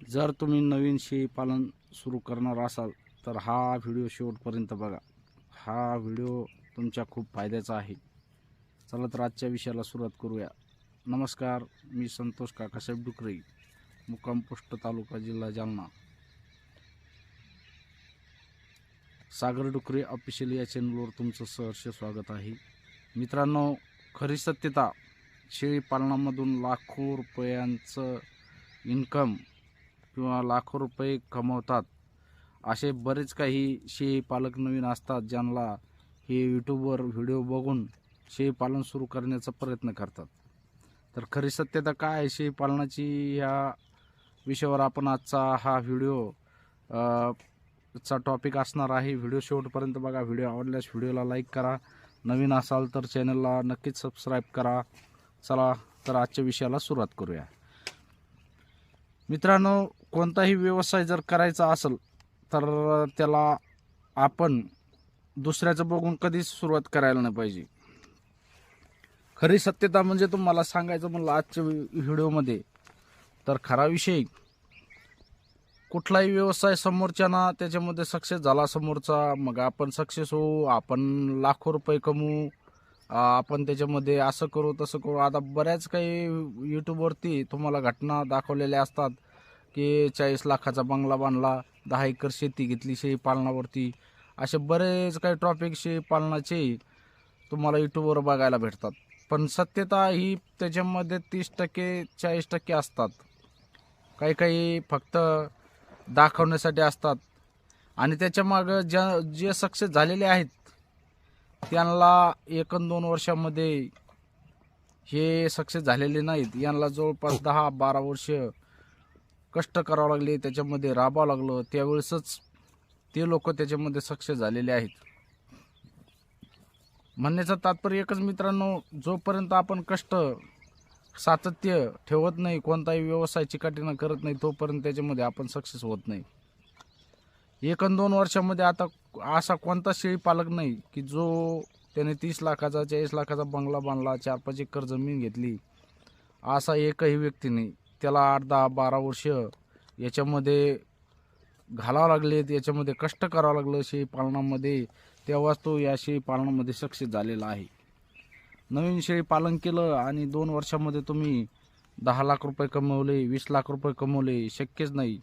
जर तुम्ही नवीन शेळी पालन सुरू करणार असाल तर हा व्हिडिओ शेवटपर्यंत बघा. हा व्हिडिओ तुमच्या खूप फायद्याचा आहे. चला तर आजच्या विषयाला सुरुवात करूया. नमस्कार मी संतोष काकासाहेब डुकरे मुक्कामपुष्ट तालुका जिल्हा जालना. सागर डुकरे ऑफिशियल या चॅनलवर तुमचं सहर्ष स्वागत आहे. मित्रांनो खरी सत्यता शेळी पालनामधून लाखो रुपयांचं इन्कम किंवा लाखो रुपये कमवतात असे बरेच काही शेळी पालक नवीन असतात ज्यांना हे यूट्यूबवर व्हिडिओ बघून शेळी पालन सुरू करण्याचा प्रयत्न करतात. तर खरी सत्यता काय आहे? शेळी पालनाची ह्या विषयावर आपण आजचा हा व्हिडिओ चा टॉपिक असणार आहे. व्हिडिओ शेवटपर्यंत बघा. व्हिडिओ आवडल्यास व्हिडिओला लाईक करा. नवीन असाल तर चॅनलला नक्कीच सबस्क्राईब करा. चला तर आजच्या विषयाला सुरुवात करूया. मित्रांनो कोणताही व्यवसाय जर करायचा असेल तर त्याला आपण दुसऱ्याचं बघून कधीच सुरुवात करायला नाही पाहिजे. खरी सत्यता म्हणजे तुम्हाला सांगायचं म्हणलं आजच्या व्हिडिओमध्ये तर खरा विषय कुठलाही व्यवसाय समोरच्याना त्याच्यामध्ये सक्सेस झाला समोरचा मग आपण सक्सेस होऊ आपण लाखो रुपये कमवू आपण त्याच्यामध्ये असं करू तसं करू. आता बऱ्याच काही यूट्यूबवरती तुम्हाला घटना दाखवलेल्या असतात की चाळीस लाखाचा बंगला बांधला दहा एकर शेती घेतली शेळी पालनावरती. असे बरेच काही टॉपिक शेळी पालनाचे तुम्हाला यूट्यूबवर बघायला भेटतात. पण सत्यता ही त्याच्यामध्ये तीस टक्के चाळीस टक्के असतात. काही काही फक्त दाखवण्यासाठी असतात. आणि त्याच्यामागं ज्या जे सक्सेस झालेले आहेत त्यांना एक दोन वर्षामध्ये हे सक्सेस झालेले नाहीत. यांना जवळपास दहा बारा वर्ष कष्ट करावं लागले त्याच्यामध्ये राबावं लागलं. त्यावेळेसच ते लोक त्याच्यामध्ये सक्सेस झालेले आहेत. म्हणण्याचं तात्पर्य एकच मित्रांनो जोपर्यंत आपण कष्ट सातत्य ठेवत नाही कोणताही व्यवसाय चिकाटीनं करत नाही तोपर्यंत त्याच्यामध्ये आपण सक्सेस होत नाही. एक दोन वर्षामध्ये आता असा कोणता शेळी पालक नाही की जो त्याने तीस लाखाचा चाळीस लाखाचा बंगला बांधला चार पाच एकर जमीन घेतली. असा एकही व्यक्ती नाही. त्याला आठ दहा बारा वर्ष याच्यामध्ये घालावं लागलेत याच्यामध्ये कष्ट करावं लागलं शेळी पालनामध्ये. तेव्हाच तो या शेळी पालनामध्ये सक्सेस झालेला आहे. नवीन शेळी पालन केलं आणि दोन वर्षामध्ये तुम्ही दहा लाख रुपये कमवले वीस लाख रुपये कमवले शक्यच नाही.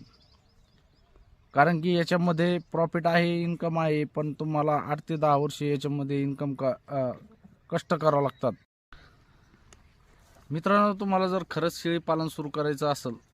कारण की याच्यामध्ये प्रॉफिट आहे इन्कम आहे पण तुम्हाला आठ ते दहा वर्ष याच्यामध्ये इन्कम का कष्ट करावं लागतात. मित्रांनो तुम्हाला जर खरंच शेळी पालन सुरू करायचं असेल